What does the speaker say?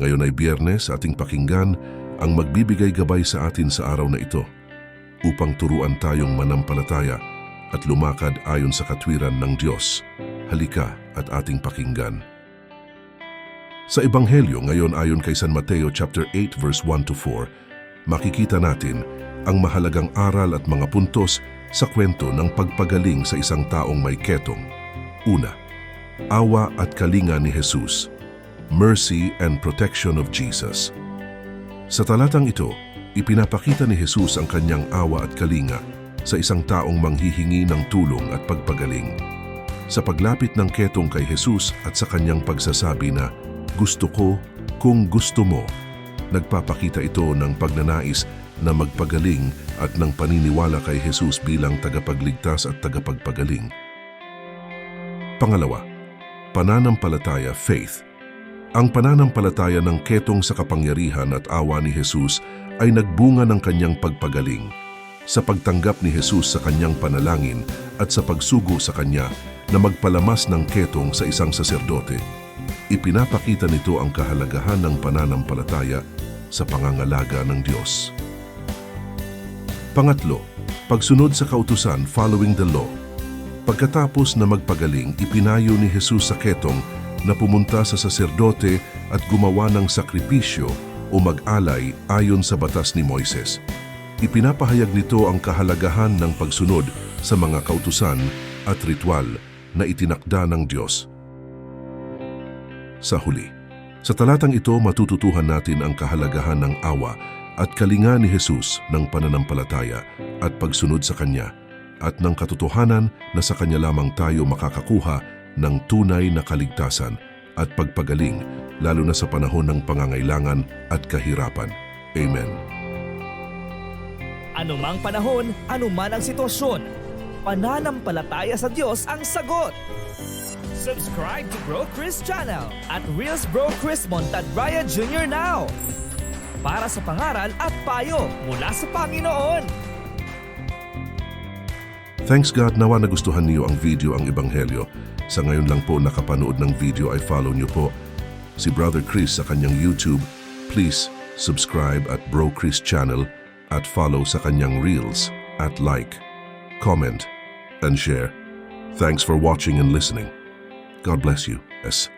Ngayon ay biyernes ating pakinggan ang magbibigay gabay sa atin sa araw na ito upang turuan tayong manampalataya at lumakad ayon sa katwiran ng Diyos. Halika at ating pakinggan. Sa Ebanghelyo ngayon ayon kay San Mateo chapter 8 verse 1 to 4, makikita natin ang mahalagang aral at mga puntos sa kwento ng pagpagaling sa isang taong may ketong. Una, awa at kalinga ni Jesus. Mercy and protection of Jesus. Sa talatang ito, ipinapakita ni Jesus ang kanyang awa at kalinga sa isang taong manghihingi ng tulong at pagpagaling. Sa paglapit ng ketong kay Jesus at sa kanyang pagsasabi na, Gusto ko kung gusto mo, nagpapakita ito ng pagnanais na magpagaling at ng paniniwala kay Jesus bilang tagapagligtas at tagapagpagaling. Pangalawa, pananampalataya faith. Ang pananampalataya ng ketong sa kapangyarihan at awa ni Jesus ay nagbunga ng kanyang pagpagaling. Sa pagtanggap ni Jesus sa kanyang panalangin at sa pagsugo sa kanya na magpalamas ng ketong sa isang saserdote, ipinapakita nito ang kahalagahan ng pananampalataya sa pangangalaga ng Diyos. Pangatlo, pagsunod sa kautusan following the law. Pagkatapos na magpagaling, ipinayo ni Jesus sa ketong na pumunta sa saserdote at gumawa ng sakripisyo o mag-alay ayon sa batas ni Moises. Ipinapahayag nito ang kahalagahan ng pagsunod sa mga kautusan at ritual na itinakda ng Diyos. Sa huli, sa talatang ito matututuhan natin ang kahalagahan ng awa at kalinga ni Jesus ng pananampalataya at pagsunod sa Kanya at ng katotohanan na sa Kanya lamang tayo makakakuha ng tunay na kaligtasan at pagpagaling lalo na sa panahon ng pangangailangan at kahirapan. Amen. Anumang panahon, anuman ang sitwasyon, pananampalataya sa Diyos ang sagot. Subscribe to Bro Chris channel at Reels Bro Chris Montadraya Jr. now para sa pangaral at payo mula sa Panginoon. Thanks God nawa nagustuhan niyo ang video ang Ebanghelyo. Sa ngayon lang po nakapanood ng video ay follow niyo po si Brother Chris sa kanyang YouTube. Please subscribe at Bro Chris channel at follow sa kanyang Reels at like, comment, and share. Thanks for watching and listening. God bless you. Yes.